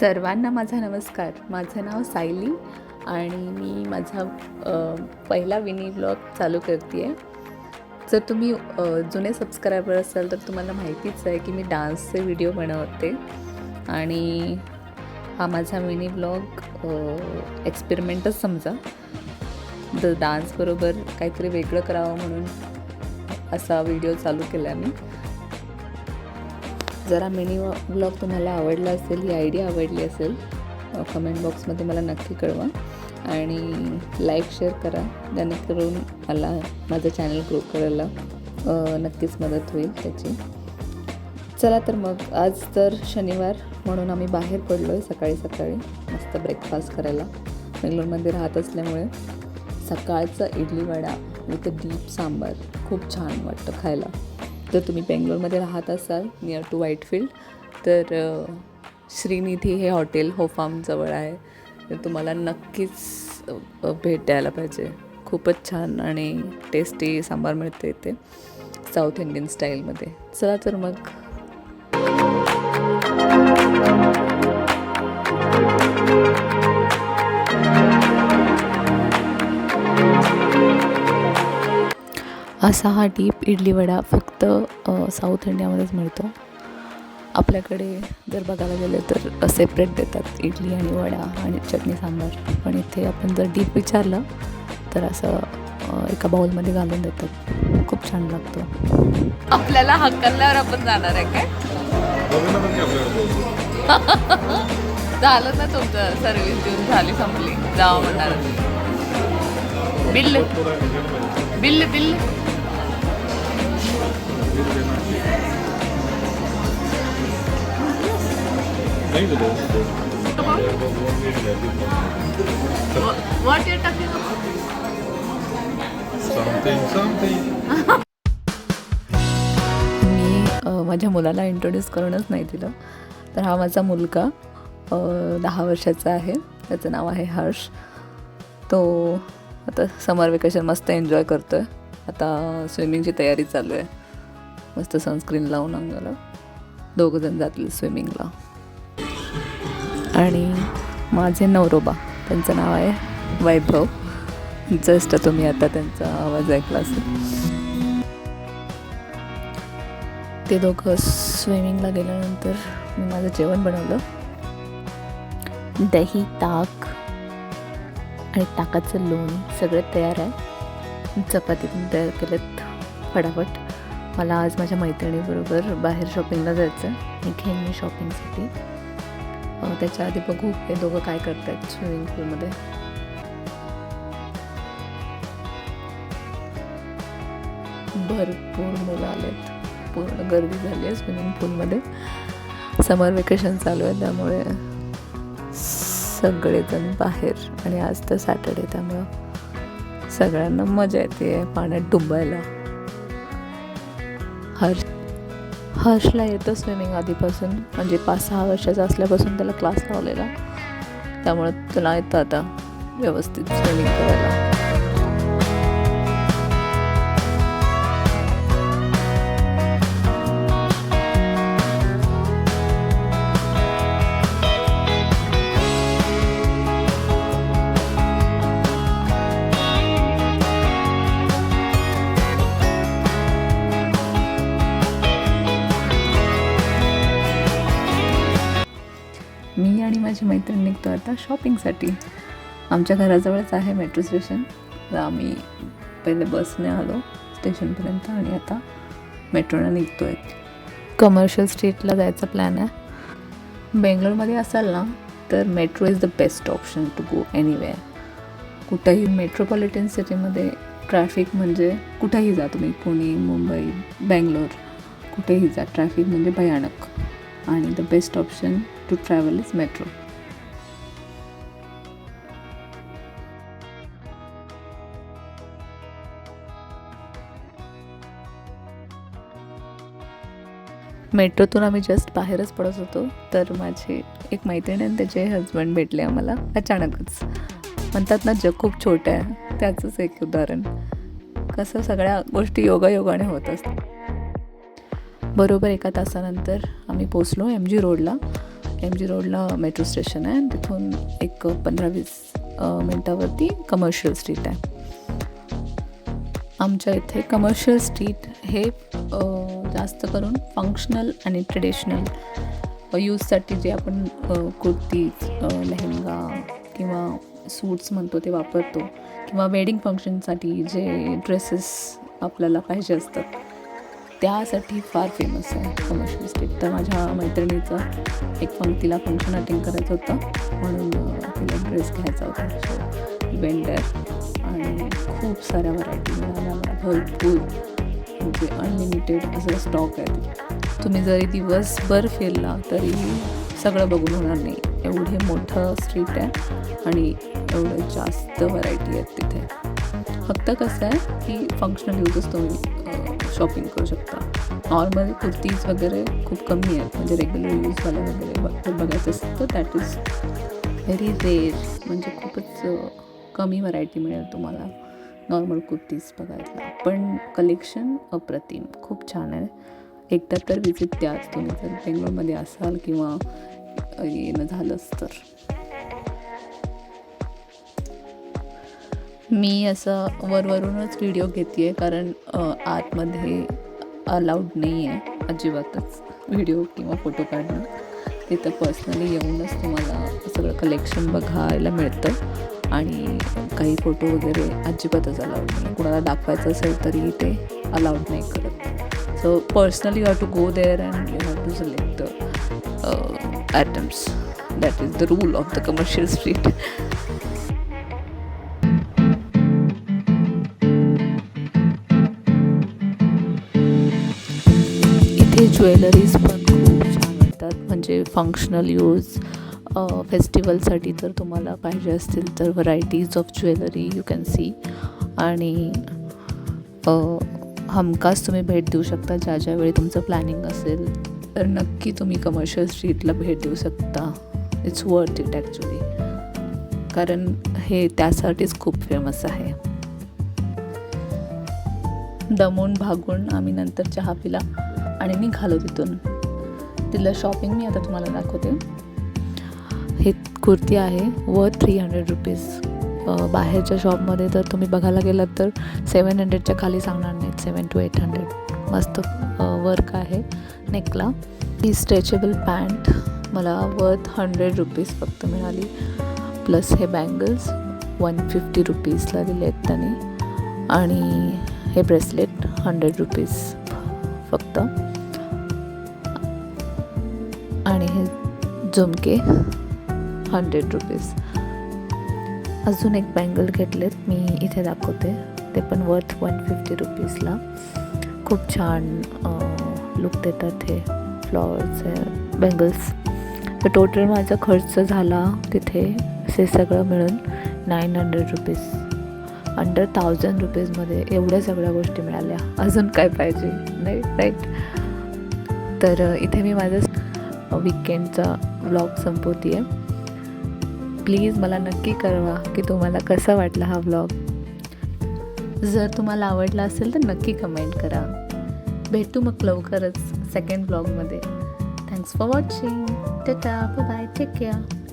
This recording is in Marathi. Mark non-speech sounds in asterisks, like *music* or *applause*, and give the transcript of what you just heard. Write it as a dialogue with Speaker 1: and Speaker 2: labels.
Speaker 1: सर्वांना माझा नमस्कार. माझं नाव सायली आणि मी माझा पहिला विनी ब्लॉग चालू करते आहे जर तुम्ही जुने सबस्क्रायबर असाल तर तुम्हाला माहितीच आहे की मी डान्सचे व्हिडिओ बनवते. आणि हा माझा मिनी ब्लॉग एक्सपेरिमेंटच समजा. द डान्सबरोबर काहीतरी वेगळं करावं म्हणून असा व्हिडिओ चालू केला मी. जरा मिनी ब्लॉग तुम्हाला आवडला असेल ही आयडिया आवडली असेल कमेंट बॉक्समध्ये मला नक्की कळवा. आणि लाईक शेअर करा. जेणेकरून मला माझं चॅनल ग्रो करायला नक्कीच मदत होईल त्याची. चला तर मग आज तर शनिवार म्हणून आम्ही बाहेर पडलो आहे सकाळी सकाळी मस्त ब्रेकफास्ट करायला. बेंगलोरमध्ये राहत असल्यामुळे सकाळचा इडली वडा विथ डीप सांबार खूप छान वाटतं खायला. जर तुम्ही बेंगलोरमध्ये राहत असाल नियर टू व्हाईटफील्ड तर श्रीनिधी हे हॉटेल होफार्मजवळ आहे. तर तुम्हाला नक्कीच भेट द्यायला पाहिजे. खूपच छान आणि टेस्टी सांबार मिळते इथे साऊथ इंडियन स्टाईलमध्ये चला तर मग. असा हा डीप इडली वडा फक्त साऊथ इंडियामध्येच मिळतो. आपल्याकडे जर बघायला गेलं तर सेपरेट देतात इडली आणि वडा आणि चटणी सांबार. पण इथे आपण जर डीप विचारलं तर असं एका बाउलमध्ये घालून देतात. खूप छान लागतो. आपल्याला हक्कल्यावर आपण जाणार आहे काय? *laughs* झालं ना तुमचं सर्व्हिस देऊन झाली संपली. जावं म्हणणार. Bill bill bill. What you're talking about?
Speaker 2: Something, something.
Speaker 1: मी माझ्या मुलाला इंट्रोड्यूस करूनच नाही दिलं. तर हा माझा मुलगा दहा वर्षाचा आहे. त्याचं नाव आहे हर्ष. तो आता समर वेकेशन मस्त एन्जॉय करतो आहे आता स्विमिंगची तयारी चालू आहे. मस्त सनस्क्रीन लावून अंगाला दोघंजण जातील स्विमिंगला आणि माझे नवरोबा त्यांचं नाव आहे वैभव. जस्ट तुम्ही आता त्यांचा आवाज ऐकला असेल. ते दोघं स्विमिंगला गेल्यानंतर मी माझं जेवण बनवलं. दही ताक आणि ताकाचं लोणी सगळं तयार आहे. चपाती पण तयार केलेत फटाफट. मला आज माझ्या मैत्रिणीबरोबर बाहेर शॉपिंगला जायचं आहे घेईन मी शॉपिंगसाठी त्याच्या आधी बघू हे दोघं काय करतात स्विमिंग पूलमध्ये भरपूर मुलं आलेत. पूर्ण गर्दी झाली आहे स्विमिंग पूलमध्ये समर वेकेशन चालू आहे त्यामुळे सगळेजण बाहेर. आणि आज तर सॅटर्डे त्यामुळं सगळ्यांना मजा येते पाण्यात डुंबायला. हर्ष. हर्षला येतं स्विमिंग आधीपासून म्हणजे पाच सहा वर्षाचा असल्यापासून त्याला क्लास लावलेला. त्यामुळे तुला येतं आता व्यवस्थित स्विमिंग करायला. आता शॉपिंगसाठी. आमच्या घराजवळच आहे मेट्रो स्टेशन. तर आम्ही पहिले बसने आलो स्टेशनपर्यंत आणि आता मेट्रोनं निघतो आहे कमर्शियल स्ट्रीटला जायचा प्लॅन आहे. बेंगलोरमध्ये असाल ना तर metro is the best option to go anywhere. कुठंही मेट्रोपॉलिटन सिटीमध्ये ट्रॅफिक म्हणजे कुठंही जा तुम्ही पुणे मुंबई बँगलोर कुठेही जा. ट्रॅफिक म्हणजे भयानक. आणि the best option to travel is metro. मेट्रोतून आम्ही जस्ट बाहेरच पडत होतो. तर माझी एक मैत्रीण आणि त्याचे हजबंड भेटले आम्हाला अचानकच. म्हणतात ना जग खूप छोटं आहे. त्याचंच एक उदाहरण. कसं सगळ्या गोष्टी योगायोगाने होत असतात. बरोबर एका तासानंतर आम्ही पोचलो एम जी रोडला एम जी रोडला मेट्रो स्टेशन आहे. तिथून एक पंधरा वीस मिनटावरती कमर्शियल स्ट्रीट आहे. आमच्या इथे कमर्शियल स्ट्रीट हे जास्त करून फंक्शनल आणि ट्रेडिशनल यूजसाठी जे आपण कुर्ती कुर्तीज लेहंगा किंवा सूट्स म्हणतो ते वापरतो किंवा वेडिंग फंक्शनसाठी जे ड्रेसेस आपल्याला पाहिजे असतात त्यासाठी फार फेमस आहे कमर्शियल स्ट्रीट तर माझ्या मैत्रिणीचं एक फंक तिला फंक्शन अटेंड करायचं होतं म्हणून तिला ड्रेस घ्यायचा होता. सो वेंडर आणि खूप साऱ्या व्हरायटी मिळाल्या. मला भरपूर रुपये अनलिमिटेड असा स्टॉक आहे तिथे तुम्ही जरी दिवसभर फिरला तरी सगळं बघून होणार नाही. एवढे मोठं स्ट्रीट आहे आणि एवढं जास्त व्हरायटी आहेत तिथे. फक्त कसं आहे की फंक्शनल यूजच तुम्ही शॉपिंग करू शकता. नॉर्मल कुर्तीज वगैरे खूप कमी आहेत. म्हणजे रेग्युलर यूजवाल्या वगैरे बघतो बघायचं असेल तर दॅट इज व्हेरी रेअर म्हणजे खूपच कमी व्हरायटी मिळेल तुम्हाला. नॉर्मल कुर्तीज बघायला. पण कलेक्शन अप्रतिम. खूप छान आहे. एकदा तर विजिट द्याच तुम्ही. जर बेंगलोरमध्ये असाल किंवा येणं झालंच तर. मी असं वरवरूनच व्हिडिओ घेते आहे कारण आतमध्ये अलाउड नाही आहे अजिबातच व्हिडिओ किंवा फोटो काढणं. तिथं पर्सनली येऊनच तुम्हाला सगळं कलेक्शन बघायला मिळतं. आणि काही फोटो वगैरे अजिबातच अलाउड नाही. कुणाला दाखवायचं असेल तरी ते अलाउड नाही करत. So personally you have to go there and you have to select the items that is the rule of the commercial street इथे ज्वेलरीज पण खूप छान मिळतात. म्हणजे फंक्शनल यूज फेस्टिवलसाठी जर तुम्हाला पाहिजे असतील तर varieties of jewellery you can see आणि हमखास तुम्ही भेट देऊ शकता ज्या ज्यावेळी तुमचं प्लॅनिंग असेल. तर नक्की तुम्ही कमर्शियल स्ट्रीटला भेट देऊ शकता. इट्स वर्थ इट ॲक्च्युली कारण हे त्यासाठीच खूप फेमस आहे. दमून भागून आम्ही नंतर चहा पिला आणि निघालो तिथून. तिथलं शॉपिंग मी आता तुम्हाला दाखवते. हे कुर्ती आहे व थ्री हंड्रेड रुपीज बाहेरच्या शॉपमध्ये जर तुम्ही बघायला गेलात तर सेवन हंड्रेडच्या खाली सांगणार नाहीत सेवन टू एट हंड्रेड मस्त वर्क आहे नेकला ही स्ट्रेचेबल पॅन्ट मला वर्थ हंड्रेड रुपीज फक्त मिळाली. प्लस हे बँगल्स वन फिफ्टी रुपीजला दिले आहेत त्याने. आणि हे ब्रेसलेट हंड्रेड रुपीज फक्त. आणि हे झुमके हंड्रेड रुपीज अजून एक बँगल घेतलेत मी इथे दाखवते. ते पण वर्थ वन फिफ्टी रुपीजला खूप छान लुक देतात हे फ्लॉवर्स बँगल्स तर टोटल माझा खर्च झाला तिथे हे सगळं मिळून nine hundred rupees under thousand रुपीजमध्ये एवढ्या सगळ्या गोष्टी मिळाल्या. अजून काय पाहिजे नाही राईट तर इथे मी माझा विकेंडचा व्लॉग संपवते आहे प्लीज मला नक्की कळवा की तुम्हाला कसा वाटला हा व्लॉग जर तुम्हाला आवडला असेल तर नक्की कमेंट करा. भेटू मग लवकरच सेकंड ब्लॉगमध्ये thanks for watching tata bye take care